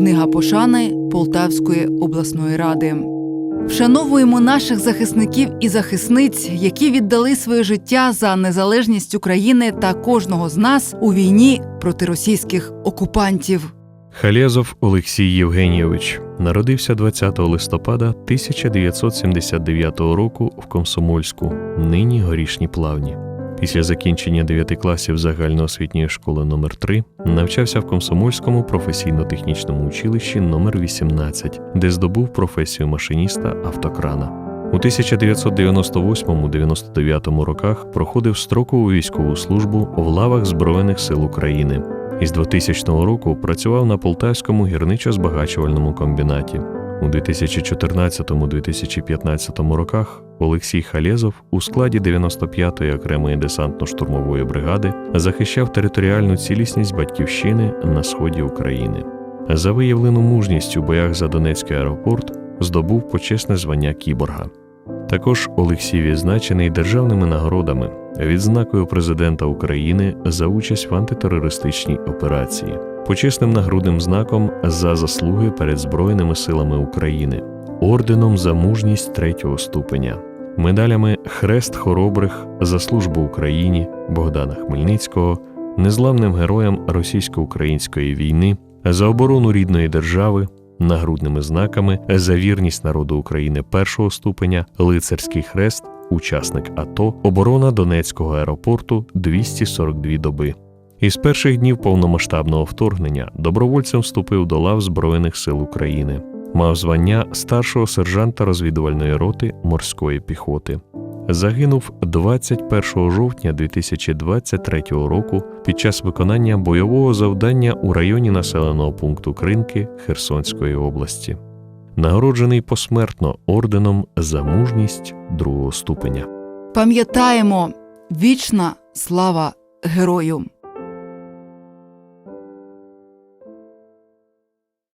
Книга пошани Полтавської обласної ради. Вшановуємо наших захисників і захисниць, які віддали своє життя за незалежність України та кожного з нас у війні проти російських окупантів. Халєзов Олексій Євгенійович народився 20 листопада 1979 року в Комсомольську, нині горішні плавні. Після закінчення 9 класів загальноосвітньої школи номер 3 навчався в Комсомольському професійно-технічному училищі номер 18 де здобув професію машиніста автокрана. У 1998-99 роках проходив строкову військову службу в лавах Збройних сил України. Із 2000 року працював на Полтавському гірничо-збагачувальному комбінаті. У 2014-2015 роках Олексій Халєзов у складі 95-ї окремої десантно-штурмової бригади захищав територіальну цілісність батьківщини на сході України. За виявлену мужність у боях за Донецький аеропорт здобув почесне звання кіборга. Також Олексій відзначений державними нагородами, відзнакою президента України за участь в антитерористичній операції, почесним нагрудним знаком за заслуги перед Збройними силами України, орденом за мужність третього ступеня, медалями Хрест Хоробрих за службу Україні Богдана Хмельницького, незламним героям російсько-української війни, за оборону рідної держави, нагрудними знаками за вірність народу України першого ступеня, лицарський хрест, учасник АТО, оборона Донецького аеропорту 242 доби. Із перших днів повномасштабного вторгнення добровольцем вступив до лав Збройних сил України. Мав звання старшого сержанта розвідувальної роти морської піхоти. Загинув 21 жовтня 2023 року під час виконання бойового завдання у районі населеного пункту Кринки Херсонської області. Нагороджений посмертно орденом за мужність другого ступеня. Пам'ятаємо вічна слава герою!